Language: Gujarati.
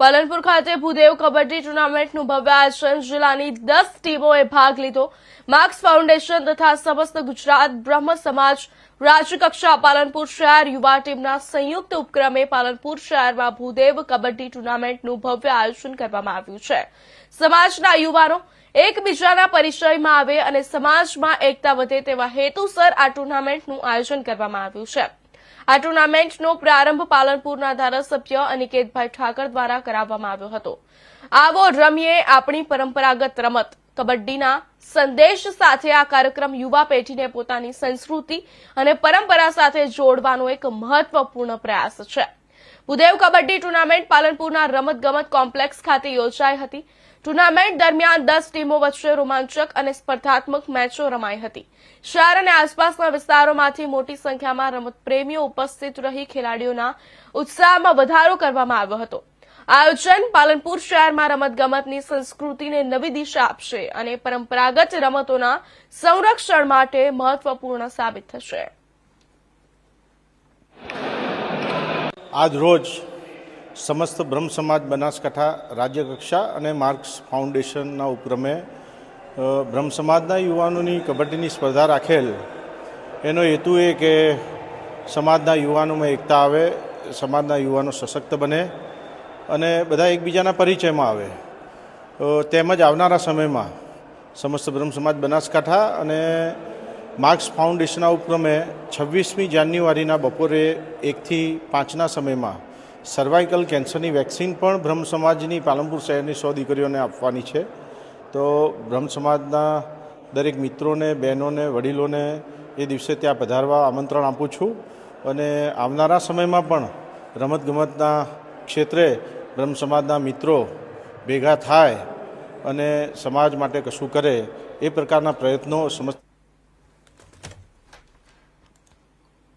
પાલનપુર ખાતે ભૂદેવ કબડ્ડી ટુર્નામેન્ટનું ભવ્ય આયોજન જિલ્લાની દસ ટીમોએ ભાગ લીધો. માર્ક્સ ફાઉન્ડેશન તથા સમસ્ત ગુજરાત બ્રહ્મ સમાજ રાજ્યકક્ષા પાલનપુર શહેર યુવા ટીમના સંયુક્ત ઉપક્રમે પાલનપુર શહેરમાં ભૂદેવ કબડ્ડી ટુર્નામેન્ટનું ભવ્ય આયોજન કરવામાં આવ્યું છે. સમાજના યુવાનો એકબીજાના પરિચયમાં આવે અને સમાજમાં એકતા વધે તેવા હેતુસર આ ટુર્નામેન્ટનું આયોજન કરવામાં આવ્યું છે. આ ટુર્નામેન્ટનો પ્રારંભ પાલનપુરના ધારાસભ્ય અનિકેતભાઈ ઠાકર દ્વારા કરાવવામાં આવ્યો હતો. આવો રમીએ આપણી પરંપરાગત રમત. કબડ્ડીના સંદેશ સાથે આ કાર્યક્રમ યુવા પેઢીને પોતાની સંસ્કૃતિ અને પરંપરા સાથે જોડવાનો એક મહત્વપૂર્ણ પ્રયાસ છે. ભૂદેવ કબડ્ડી ટુર્નામેન્ટ પાલનપુરના રમતગમત કોમ્પ્લેક્સ ખાતે યોજાઈ હતી. ટુર્નામેન્ટ દરમિયાન દસ ટીમો વચ્ચે રોમાંચક અને સ્પર્ધાત્મક મેચો રમાઈ હતી. શહેર અને આસપાસના વિસ્તારોમાંથી મોટી સંખ્યામાં રમતપ્રેમીઓ ઉપસ્થિત રહી ખેલાડીઓના ઉત્સાહમાં વધારો કરવામાં આવ્યો હતો. આયોજન પાલનપુર શહેરમાં રમતગમતની સંસ્કૃતિને નવી દિશા આપશે અને પરંપરાગત રમતોના સંરક્ષણ માટે મહત્વપૂર્ણ સાબિત થશે. આજ રોજ સમસ્ત બ્રહ્મ સમાજ બનાસકાંઠા રાજ્ય કક્ષા અને માર્ક્સ ફાઉન્ડેશનના ઉપક્રમે બ્રહ્મ સમાજના યુવાનોની કબડ્ડીની સ્પર્ધા રાખેલ. એનો હેતુ એ કે સમાજના યુવાનોમાં એકતા આવે, સમાજના યુવાનો સશક્ત બને અને બધા એકબીજાના પરિચયમાં આવે. તેમજ આવનારા સમયમાં સમસ્ત બ્રહ્મ સમાજ બનાસકાંઠા અને માર્ક્સ ફાઉન્ડેશનના ઉપક્રમે છવ્વીસમી જાન્યુઆરીના બપોરે એકથી પાંચના સમયમાં સર્વાઇકલ કેન્સરની વેક્સિન પણ બ્રહ્મ સમાજની પાલનપુર શહેરની સો દીકરીઓને આપવાની છે. તો બ્રહ્મ સમાજના દરેક મિત્રોને, બહેનોને, વડીલોને એ દિવસે ત્યાં પધારવા આમંત્રણ આપું છું. અને આવનારા સમયમાં પણ રમતગમતના ક્ષેત્રે બ્રહ્મ સમાજના મિત્રો ભેગા થાય અને સમાજ માટે કશું કરે એ પ્રકારના પ્રયત્નો સમસ્ત